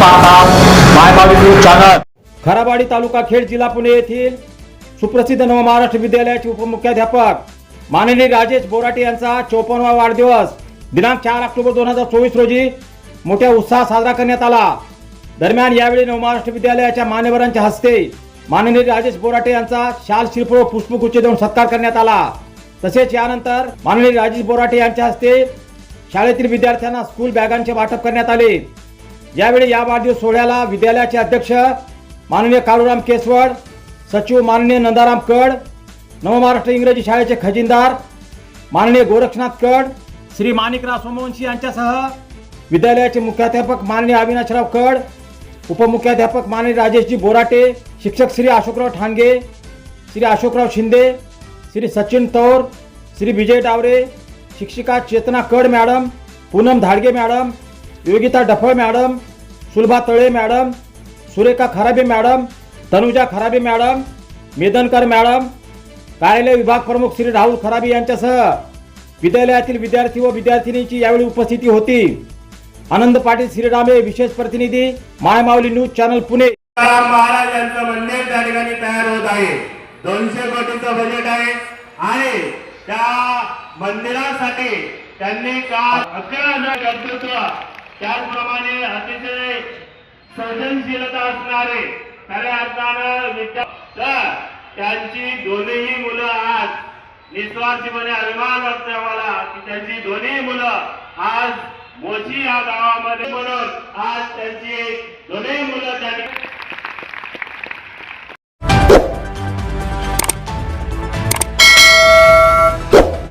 पाहतात खराबाडी तालुका खेड जिल्हा पुणे येथील सुप्रसिद्ध नवमहाराष्ट्र विद्यालयाचे उपमुख्याध्यापक माननीय राजेश बोराटे यांचा चौपन्नवा वाढदिवस दिनांक चार ऑक्टोबर दोन हजार चोवीस रोजी मोठ्या उत्साहात साजरा करण्यात आला. दरम्यान यावेळी नवमहाराष्ट्र विद्यालयाच्या मान्यवरांच्या हस्ते माननीय राजेश बोराटे यांचा शाल शिल्प पुष्पगुच्छ देऊन सत्कार करण्यात आला. तसेच यानंतर माननीय राजेश बोराटे यांच्या हस्ते शाळेतील विद्यार्थ्यांना स्कूल बॅगांचे वाटप करण्यात आले. यावेळी या वाढदिवस सोहळ्याला विद्यालयाचे अध्यक्ष माननीय काळूराम केसवड सचिव माननीय नंदाराम कड नवमहाराष्ट्र इंग्रजी शाळेचे खजिनदार माननीय गोरक्षनाथ कड श्री माणिकराव सोमवंशी यांच्यासह विद्यालयाचे मुख्याध्यापक माननीय अविनाशराव कड उपमुख्याध्यापक माननीय राजेशजी बोराटे शिक्षक श्री अशोकराव ठाणगे श्री अशोकराव शिंदे श्री सचिन तौर श्री विजय डावरे शिक्षिका Chetna Kad madam Poonam Dhadge madam Yogita Daphal madam Sulbha Tale madam Surekha खराबे मॅडम तनुजा खराबे मॅडम मेदनकर मॅडम कार्यालय विभाग प्रमुख श्री राहुल खराबे यांच्यासह विद्यालयातील विद्यार्थी व विद्यार्थिनींची यावेळी उपस्थिती होती. आनंद पाटील श्रीरामे विशेष प्रतिनिधी मायमावली न्यूज चॅनल पुणे. महाराज यांचं मंदिर त्या ठिकाणी तयार होत आहे. दोनशे कोटीचं बजेट आहे. आणि त्या मंदिरासाठी त्यांनी का अकरा हजार कर्तृत्व त्याचप्रमाणे अतिशय सर्जनशीलता असणारे खऱ्या अर्थानं विद्या तर त्यांची दोन्ही मुलं आज निस्वार्थीपणे अभिमान वाटतोय आम्हाला की त्यांची दोन्ही मुलं आज मोची या गावामध्ये म्हणून आज त्यांची दोन्ही मुलं त्यांनी